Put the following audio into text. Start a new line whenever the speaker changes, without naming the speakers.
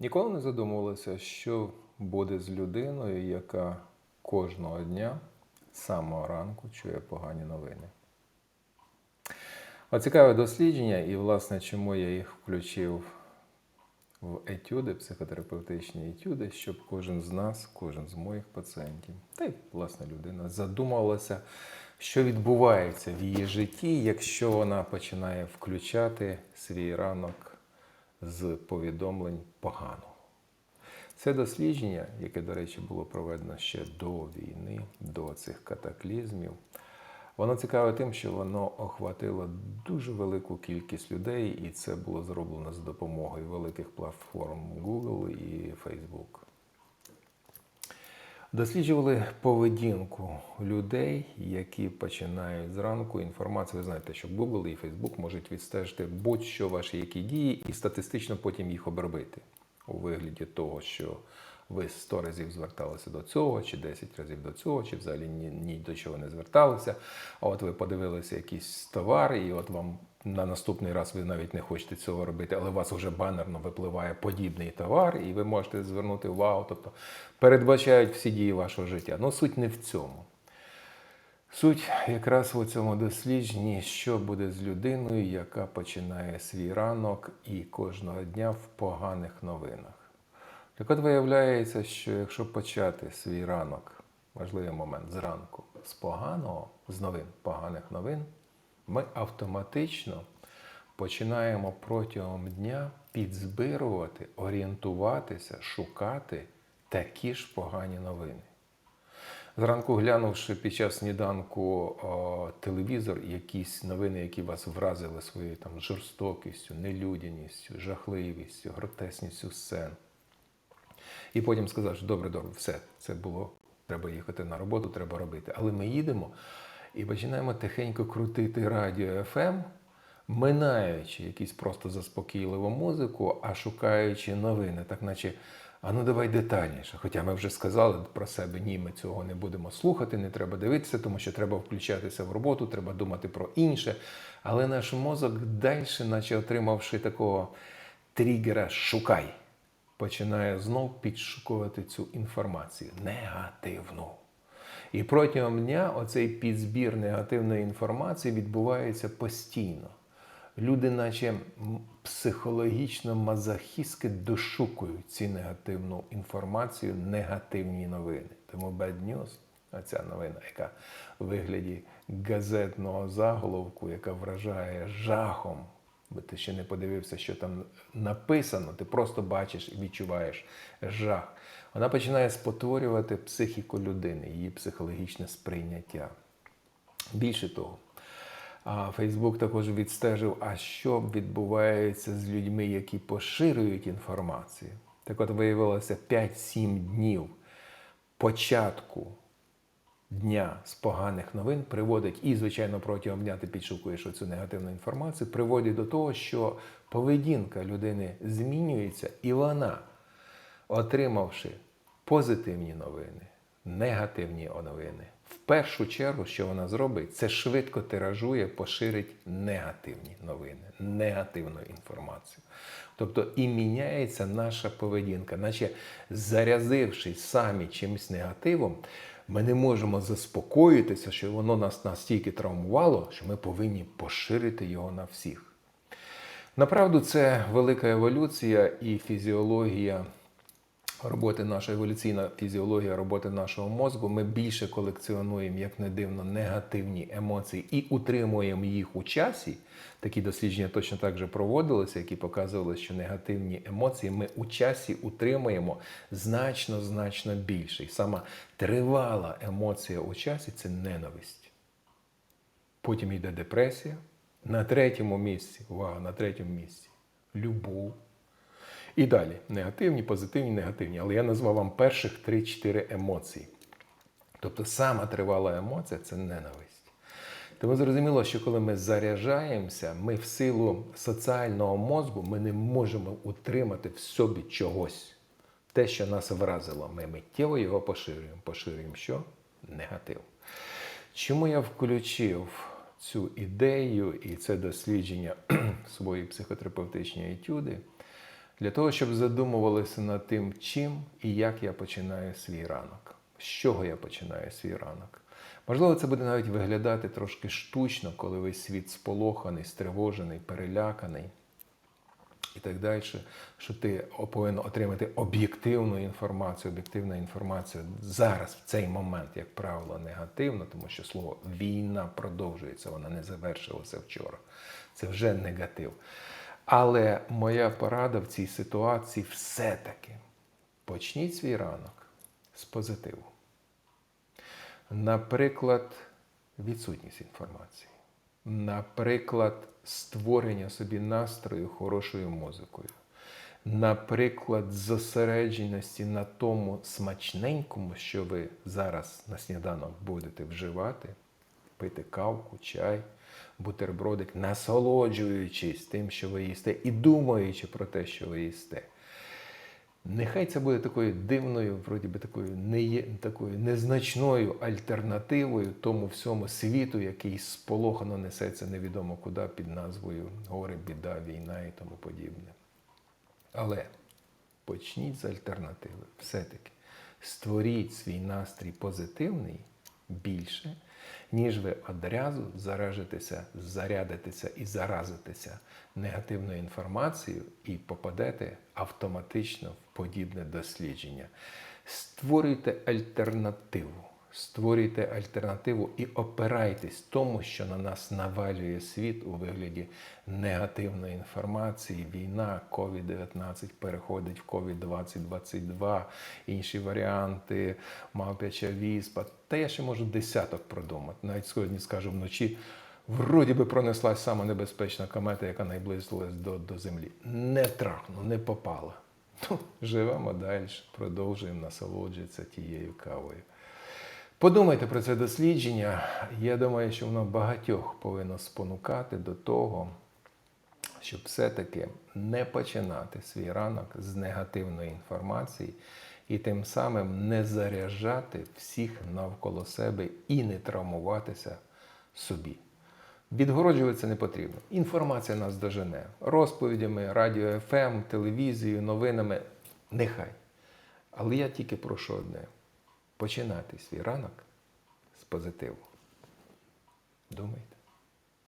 Ніколи не задумувалися, що буде з людиною, яка кожного дня з самого ранку чує погані новини. От цікаве дослідження, і, власне, чому я їх включив в етюди, психотерапевтичні етюди, щоб кожен з нас, кожен з моїх пацієнтів, та й власне людина задумувалася, що відбувається в її житті, якщо вона починає включати свій ранок з повідомлень поганого. Це дослідження, яке, до речі, було проведено ще до війни, до цих катаклізмів. Воно цікаве тим, що воно охватило дуже велику кількість людей, і це було зроблено за допомогою великих платформ Google і Facebook. Досліджували поведінку людей, які починають зранку інформацію. Ви знаєте, що Google і Facebook можуть відстежити будь-що ваші які дії і статистично потім їх обробити у вигляді того, що ви 100 разів зверталися до цього, чи 10 разів до цього, чи взагалі ні, ні до чого не зверталися. А от ви подивилися якийсь товар, і от вам на наступний раз ви навіть не хочете цього робити, але у вас вже банерно випливає подібний товар, і ви можете звернути увагу, тобто передбачають всі дії вашого життя. Ну суть не в цьому. Суть якраз у цьому дослідженні, що буде з людиною, яка починає свій ранок і кожного дня в поганих новинах. Так от виявляється, що якщо почати свій ранок, важливий момент зранку, з поганого, з новин, поганих новин, ми автоматично починаємо протягом дня підзбирувати, орієнтуватися, шукати такі ж погані новини. Зранку глянувши під час сніданку о, телевізор, якісь новини, які вас вразили своєю там жорстокістю, нелюдяністю, жахливістю, гротесністю сцен. І потім сказав, що добре, добре, все, це було, треба їхати на роботу, треба робити. Але ми їдемо і починаємо тихенько крутити радіо FM, минаючи якусь просто заспокійливу музику, а шукаючи новини, так наче. А ну давай детальніше. Хоча ми вже сказали про себе, ні, ми цього не будемо слухати, не треба дивитися, тому що треба включатися в роботу, треба думати про інше. Але наш мозок далі, наче отримавши такого тригера шукай, починає знов підшукувати цю інформацію негативну. І протягом дня оцей підзбір негативної інформації відбувається постійно. Люди, наче психологічно мазохістки дошукують ці негативну інформацію, негативні новини. Тому Bad News, оця новина, яка в вигляді газетного заголовку, яка вражає жахом, бо ти ще не подивився, що там написано, ти просто бачиш і відчуваєш жах. Вона починає спотворювати психіку людини, її психологічне сприйняття. Більше того, Фейсбук також відстежив, а що відбувається з людьми, які поширюють інформацію. Так от виявилося 5-7 днів початку дня з поганих новин приводить, і, звичайно, протягом дня ти підшукуєш оцю негативну інформацію, приводить до того, що поведінка людини змінюється, і вона, отримавши позитивні новини, негативні новини, в першу чергу, що вона зробить, це швидко тиражує, поширить негативні новини, негативну інформацію. Тобто і міняється наша поведінка, наче зарязившись самі чимось негативом, ми не можемо заспокоїтися, що воно нас настільки травмувало, що ми повинні поширити його на всіх. Направду, це велика еволюція і фізіологія роботи нашої еволюційна фізіологія роботи нашого мозку, ми більше колекціонуємо, як не дивно, негативні емоції і утримуємо їх у часі. Такі дослідження точно так же проводилися, які показували, що негативні емоції ми у часі утримуємо значно значно більше. І сама тривала емоція у часі це ненависть. Потім йде депресія. На третьому місці, увага, на третьому місці любов. І далі негативні, позитивні, негативні. Але я назвав вам перших 3-4 емоції. Тобто сама тривала емоція це ненависть. Тому зрозуміло, що коли ми заряджаємося, ми в силу соціального мозку ми не можемо утримати в собі чогось. Те, що нас вразило, ми миттєво його поширюємо. Поширюємо що? Негатив. Чому я включив цю ідею і це дослідження в свої психотерапевтичні етюди? Для того, щоб задумувалися над тим, чим і як я починаю свій ранок. З чого я починаю свій ранок. Можливо, це буде навіть виглядати трошки штучно, коли весь світ сполоханий, стривожений, переляканий і так далі, що ти повинен отримати об'єктивну інформацію. Об'єктивна інформація зараз, в цей момент, як правило, негативна, тому що слово війна продовжується, вона не завершилася вчора. Це вже негатив. Але моя порада в цій ситуації все-таки почніть свій ранок з позитиву. Наприклад, відсутність інформації. Наприклад, створення собі настрою хорошою музикою. Наприклад, зосередженості на тому смачненькому, що ви зараз на сніданок будете вживати, пити кавку, чай, бутербродик, насолоджуючись тим, що ви їсте, і думаючи про те, що ви їсте. Нехай це буде такою дивною, вроді би такою, не такою незначною альтернативою тому всьому світу, який сполохано несеться невідомо куди під назвою горе, біда, війна і тому подібне. Але почніть з альтернативи. Все-таки створіть свій настрій позитивний більше, ніж ви одразу заражитеся, зарядитеся і заразитеся негативною інформацією і попадете автоматично в подібне дослідження. Створюйте альтернативу. Створюйте альтернативу і опирайтесь тому, що на нас навалює світ у вигляді негативної інформації. Війна, COVID-19 переходить в COVID-2022, інші варіанти, мавпяча віспа. Та я ще можу десяток продумати. Навіть сьогодні скажу вночі. Вроді би пронеслась сама небезпечна комета, яка найблизилась до, до землі. Не трахну, не попала. Ну, живемо далі, продовжуємо насолоджуватися тією кавою. Подумайте про це дослідження. Я думаю, що воно багатьох повинно спонукати до того, щоб все-таки не починати свій ранок з негативної інформації і тим самим не заряджати всіх навколо себе і не травмуватися собі. Відгороджуватися не потрібно. Інформація нас дожене розповідями, радіо ФМ, телевізією, новинами. Нехай. Але я тільки прошу одне: починати свій ранок з позитиву. Думайте.